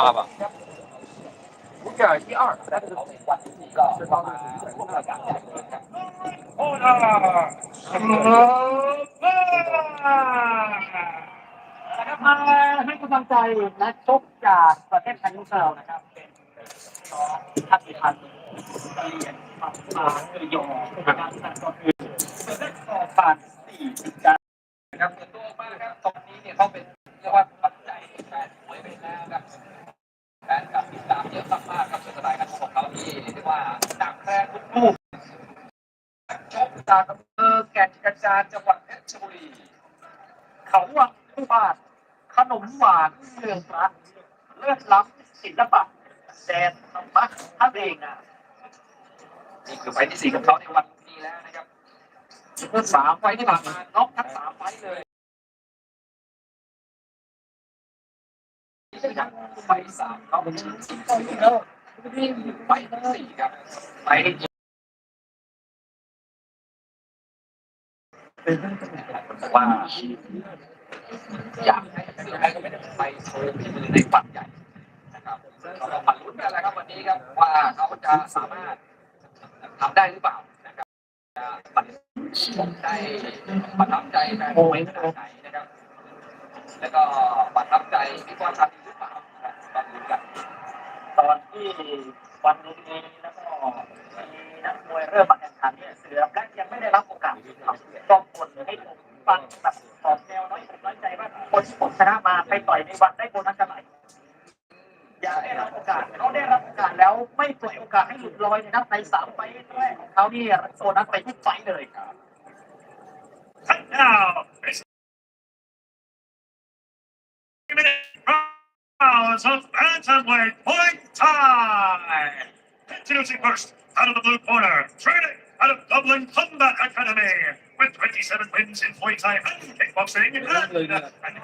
八吧。五点一二，但是是方面โอ้ล่ะเออมา นะครับมาให้กำลังใจนักชกจากประเทศไทยของเรานะครับเป็นน้องทัติพันธ์เรียนมามาเอยอนะครับนั่นก็คือเป็นเรื่องของผ่านสี่สิบการ นะครับส่วนตัวมากครับตอนนี้เนี่ยเขาเป็น จากอำเภอแก่นกระจานจังหวัดเพชรบุรี เขาวังผู้บาทขนมหวานเมืองพระเลือดล้ำศิลปะแดนธรรมะท่านเองนะนี่คือไฟที่สี่ของเขาในวันนี้แล้วนะครับเมื่อสามไฟที่ผ่านมาน็อกทั้งสามไฟเลยไฟสามเขาเป็นชิงสี่แล้วไฟล์ที่สี่ครับไฟ ว่าอยากให้เสือแม่ก็ไม่ได้ไปโชว์ฝีมือในฝันใหญ่นะครับเราก็ฝันลุ้นกันแหละครับวันนี้ครับว่าเขาจะสามารถทำได้หรือเปล่านะครับจะปัดผมได้ประทับใจแฟนมวยขนาดไหนนะครับ แล้วก็ประทับใจพี่กรณ์ชาตรีหรือเปล่านะครับตองลุ้นกันตอนที่วันนี้แล้วก็มี นักมวยเริ่มมาแข่งขันเนี่ยเสือแล็กยังไม่ได้รับโอกาสต้องคนให้ผมฟังแบบตอบแนวน้อยอกน้อยใจว่าคนที่ผมชนะมาไปต่อยในวันได้โบนัสเท่าไหร่อยากได้รับโอกาสเขาได้รับโอกาสแล้วไม่ปล่อยโอกาสให้หลุดลอยนะครับในสามไฟแรกของเขานี่โซนัสไปทุกไฟเลยครับ now it's rounds of bantamweight point time. Introducing first, out of the blue corner, training out of Dublin Combat Academy, with 27 wins in Muay Thai and kickboxing and an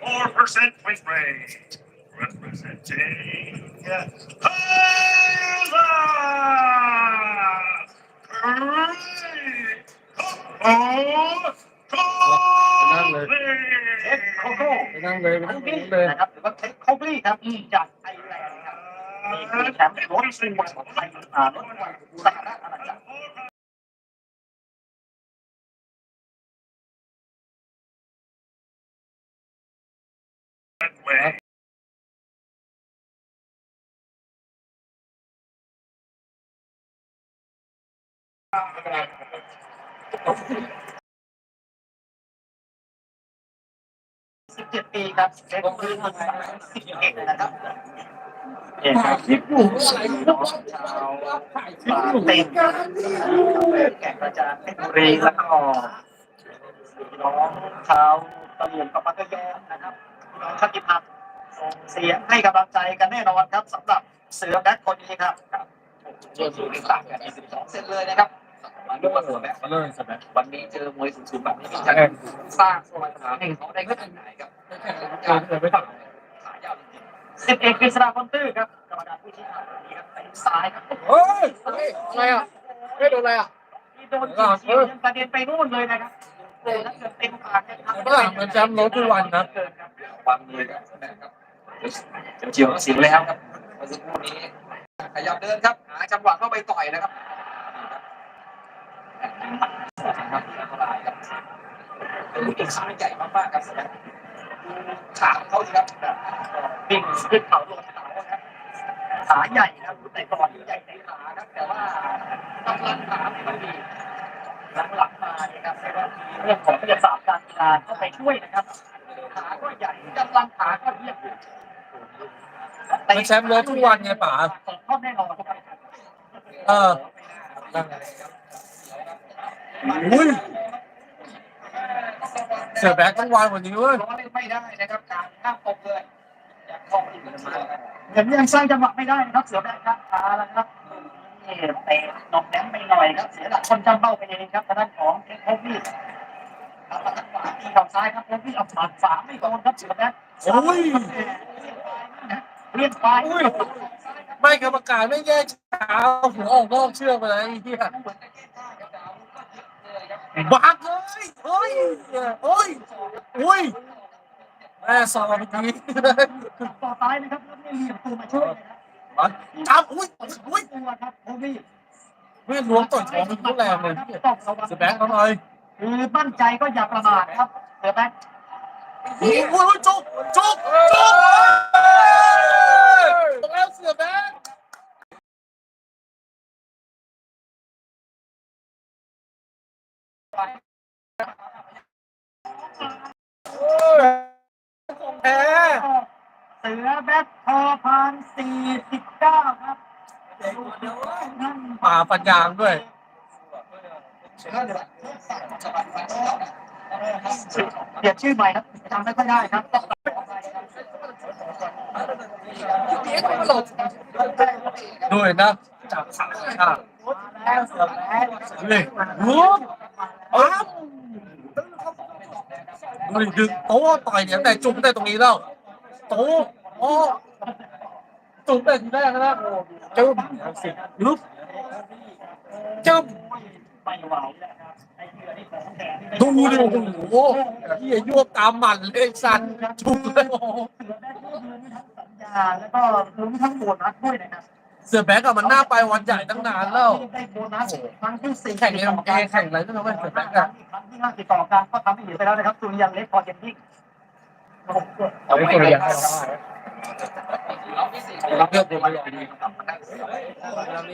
84% win rate. Representing Kaiser! Great! Oh, เอ็กโคโก้ ไปนั่งเลยไป ทั้ นั่ ง ง พี่ เลย นะครับหรือว่าเทคโคบลี่ครับจากไอร์ แลนด์ครับนี่คือแชมป์รถซิ่งของไทยอ่ารถสหรัฐอาณาจักร Way. 17ปีครับเป็นพื้นเมือง11นะครับ เนี่ยครับคลิปหนูอะไรน้องชาวป่าเต็งแก่งกระจานเพชรบุรีแล้วก็น้องชาวตะลุงกับมักกะแยมนะครับน้องชาติพัฒน์ส่งเสียงให้กำลังใจกันแน่นอนครับสำหรับเสือแบ็คคนนี้ครับส่วนสูงต่างกัน22เซนเลยนะครับมาดูว่าตัวแบบมาเลยสบายวันนี้เจอมวยสูงๆแบบนี้จะสร้างปัญหาให้เขาได้ขนาดไหนครับขายาวจริง สิบเอกกฤษฎาคนตื้อครับกรรมการผู้ชี้ขาดนี้ครับไปซ้ายครับเฮ้ยอะไรอะไม่โดนอะไรอะที่โดนจีบเฉียวยังกระเด็นไปนู่นเลยนะครับเลยแล้วเกิดเต็มปากเนี่ยทำก็เหมือนแชมป์รถทุกวันครับเกินครับๆวันเลยครับนะครับเจียวก็เสียงแล้วครับเมื่อสักครู่นี้ขยับเดินครับหาจังหวะเข้าไปต่อยนะครับครับเท่าไหร่ครับเป็นลูกขาใหญ่มากๆครับขาเขาสิครับ วิ่งขึ้นเขาลงเขาครับขาใหญ่ครับแต่ก่อนใหญ่ในขาครับแต่ว่ากำลังขาไม่ค่อยดีหลังๆมาเนี่ยครับไม่ว่ามีเรื่องของวิทยาศาสตร์การกีฬาเข้าไปช่วยนะครับขาก็ใหญ่กำลังขาก็เยี่ยมมันแชมป์รถทุกวันไงป๋าสองข้อแน่นอนครับเอออุ้ยเสือแบ็คต้องวางกว่านี้เว้ยร้อนไม่ได้นะครับการข้ามตกเลยอ ยากเข้าไปถึงมันมาครับเห็นยังสร้างจังหวะไม่ได้นะครับเสือแดงครับขาแล้วครับนี่เตะนอกแดงไปหน่อยครับเสียหลักคนจำเบ้าไปเองครับทางด้านของเทคโนโลยีครับทางขวาที่ข่าซ้ายครับแล้วที่เอาหมัดฝาไม่โดนครับเสือแดงโอ้ยเรียกไปไม่กรรมการไม่แย่เช้าหัวออกนอกเชือกไปเลยไอ้เหี้ยบักเลยเฮ้ยเฮ้ยโอ้ย แม่สอบเมื่อกี้ต่อท้ายนะครับแล้วนี่มีประตูมาช่วยนะครับจับอุ้ยอุ้ยตัวครับโคบี้เพื่อนล้วงต่อยท้องมันก็แรงเลยต้องระวังสแบงค์เขาหน่อยคือมั่นใจก็อย่าประมาทครับเสือแบ็คโอ้ยจุกจุกจุกแล้วเสือแบงค์ ของแท้เสือแบ็คพอพันสี่สิบเก้าครับนั่นป่าปัญญางด้วย เปลี่ยนชื่อใหม่ครับจำไม่ค่อยได้ครับด้วยนะจากสังชาติแล้วเสือแบ็คเลยรู้ปั๊บ ดึงโต๊ะต่อยเนี่ยแต่จุ๊บได้ตรงนี้แล้วโต๊ะโอ้จุ๊บได้ทีแรกนะจึ๊บสิลุกจึ๊บไม่ไหวนะครับไอ้เสือนี่ของแถมนี่ดูดิโอ้โหเฮียยวตามหมันเลยสันจุ๊บเลยโอ้โหนือได้ทั้งสัญญาแล้วก็ลุ้นทั้งโบนัสด้วยนะครับ เสือแบกอะมันน่าไปวันใหญ่ตั้งนานแล้วได้โบนัสครั้งที่สี่แข่งเอ็มเอแข่งอะไรนั่นนะเว้ยเสือแบกอะครั้งที่ห้าติดต่อกันก็ทำให้เห็นไปแล้วนะครับสุริยันเล็กพอเจนยิ่งเอาไปคนเดียวรับเลือกดูมาอย่างดี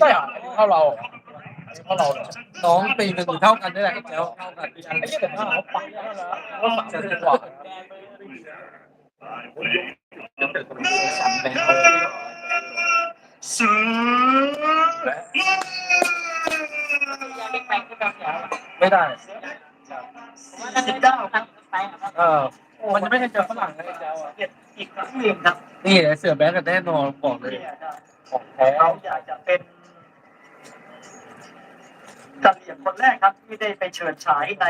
ใช่เหรอเท่าเราเท่าเราน้องปีหนึ่งเท่ากันนี่แหละแล้วเท่ากันอันนี้แต่ถ้าเขาไปแล้วนะว่าจะดีกว่า ไม่ได้สิบเก้าครับเออมันจะไม่เคยเจอฝรั่งเลยแล้วอะอีกครั้งหนึ่งครับ นี่เสือแบกกันแน่นอนบอกเลยของแท้เขาอยากจะเป็นกะเหรี่ยงคนแรกครับที่ได้ไปเฉิดฉายใน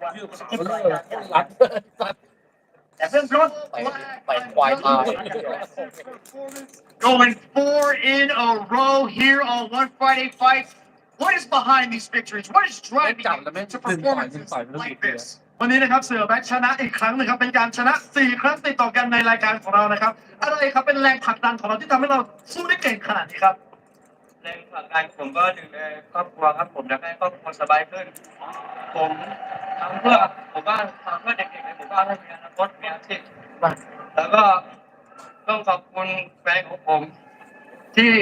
วันที่รายการใหญ่รัดสัตว์ แต่เบื้องต้นไปควายมา Going four in a row here on One Friday Fights. What is behind these victories? What is แม่ง driving จับ you แล้วแม่ง to ดึงต่อยดึง performances ต่อยไม่รู้ like กี่ที this? วันนี้นะครับเสือแบ็คชนะอีกครั้งหนึงครับเป็นการชนะ 4 ครั้งติดต่อกันในรายการของเรานะครับอะไรครับเป็นแรงผลักดันของเราที่ทำให้เราสู้ได้เก่งขนาดนี้ครับ แรงผลักดันผมก็หนึ่งในครอบครัวครับผมอยากให้ครอบครัวสบายขึ้น ผมทำเพื่อหมู่บ้านทำเพื่อเด็กๆในหมู่บ้านให้มีอนาคตมีอาชีพแล้วก็ต้องขอบคุณแฟนของผม ที่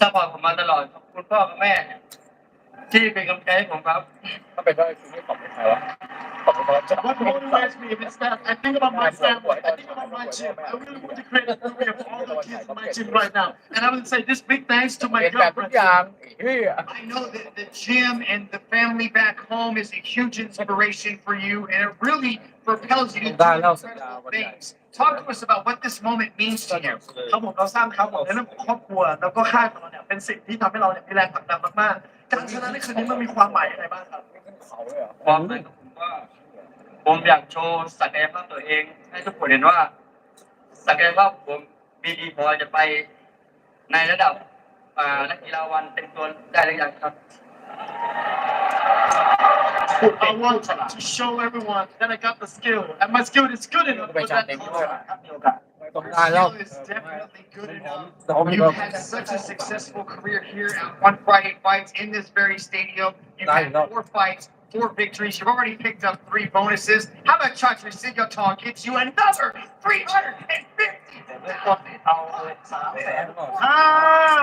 สปอร์ตผมมาตลอดขอบคุณพ่อกับแม่ ที่เป็นกำลังใจให้ผมครับ ถ้าเป็นได้คือไม่ขอบคุณใครวะ ขอบคุณเขาจะ What motivates me is that I think about my family. I think about my gym. I really want to create a career for all the kids in my gym right now. And I would say this big thanks to my เป็นแบบทุก girlfriend. อย่างเฮ้ย I know that the gym and the family back home is a huge inspiration for you, and it really propels you to do incredible things. Talk to us about what this moment means to you. ครับผมเราสร้างเขาบอกในเรื่องของครอบครัว แล้วก็ค่ายของเราเนี่ยเป็นสิ่งที่ทำให้เราเนี่ยมีแรงผลักดันมากๆการชนะในครั้งนี้มันมีความหมายอะไรบ้างครับ ความหมายของผมว่า ผมอยากโชว์ศักยภาพตัวเอง ให้ทุกคนเห็นว่า ศักยภาพผมมีดีพอจะไปในระดับอ่านักกีฬาวันเต็มตัวได้หรือยังครับ I want to show everyone that I got the skill, and my skill is good enough for that contract. ครับมีโอกาส ต้องได้แล้ว Skill is definitely good enough. น้องมี You've had such a successful career here at One Friday Fights in this very stadium. You've had four fights, four victories. You've already picked up three bonuses. How about Chachi Sigotong gives you another 350? เริ่มต้นเอาสามแสนห้า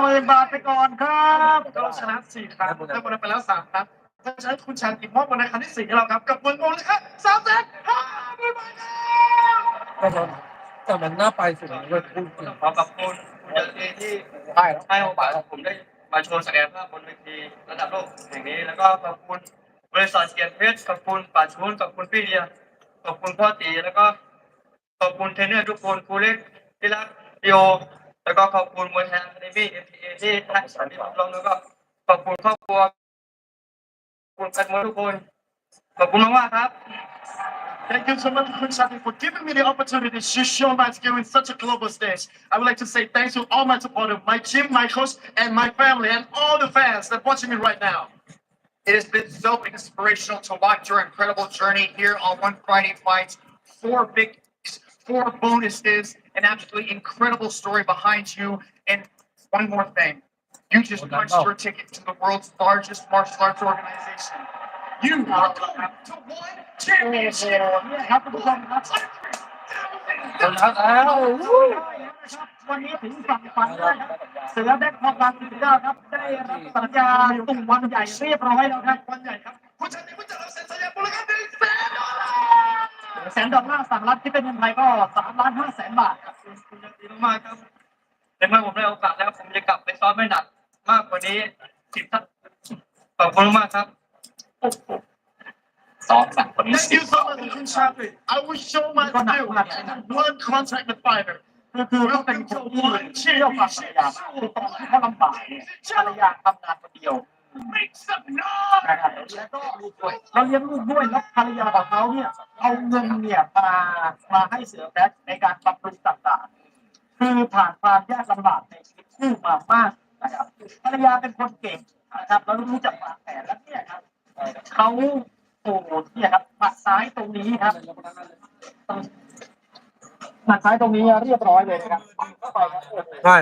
หมื่นบาทไปก่อนครับก็ชนะสี่ครั้งได้โบนัสไปแล้วสามครั้งเพราะฉะนั้นคุณชันอีกมอบโบนัสครั้งที่สี่ให้เราครับ กับเงินโบนัสครับสามแสนห้าหมื่นบาทครับแต่มันแต่มันน่าไปสุดเลยพูดจริงขอขอบคุณคุณเจตีที่ใช่แล้ให้โอกาสผมได้มาโชว์ศักยภาพบนเวทีระดับโลกแห่งนี้แล้วก็ขอบคุณ บริษัทเกียรติเพชรขอบคุณป่าชูนขอบคุณพี่เดียขอบคุณพ่อตีแล้วก็ขอบคุณเทรนเนอร์ทุกคนครูเล็กที่รักพี่โอแล้วก็ขอบคุณมวยไทยอะคาเดมี่เอ็มทีเอที่ให้สอนที่ผมลองแล้วก็ขอบคุณครอบครัวขอบคุณแฟนมวยทุกคนขอบคุณมากๆครับ Thank you so much, Kun Shati, for giving me the opportunity to show my skill in such a global stage. I would like to say thanks to all my supporters, my gym, my coach, and my family, and all the fans that are watching me right now. It has been so inspirational to watch your incredible journey here on One Friday Fights. Four victories, four bonuses, an absolutely incredible story behind you. And one more thing you just punched your ticket to the world's largest martial arts organization. You are going to one championship. ววันนี้ถึงฝั่งฝันได้ครับเสือแบ็คฮอกบางสิบเก้าครับ ได้รับสัญญาตุ้งวันใหญ่เรียบร้อยแล้วครับวันใหญ่ครับคุณชันนี่คุณจะรับเซ็นสัญญามูลค่าหนึ่งแสนดอลลาร์แสนดอลลาร์สหรัฐที่เป็นเงินไทยก็สามล้านห้าแสนบาทครับคุณจะดีมากๆครับในเมื่อผมได้โอกาสแล้วผมจะกลับไปซ้อมให้หนักมากกว่านี้สิบเท่าขอบคุณมากครับซ้อมหนักกว่านี้ Thank สิ you so much, Kun Champion. I will show my skill and one contact with fighter. คือคือเขาเป็นคนที่เชื่อฟังภรรยามากคือตอนที่เขาลำบากเนี่ยภรรยาทำงานคนเดียวนะครับแล้วก็ลูกด้วยเราเลี้ยงลูกด้วยแล้วภรรยาของเขาเนี่ยเอาเงินเนี่ยมามาให้เสือแบ็คในการบำรุงต่างๆ คือผ่านความยากลำบากในชีวิตคู่มามากนะครับภรรยาเป็นคนเก่งนะครับแล้วรู้จักวางแผนแล้วเนี่ยครับเขาโอ้โหเนี่ยครับปัดซ้ายตรงนี้ครับ ปัดซ้ายตรงนี้เรียบร้อยเลยนะครับใช่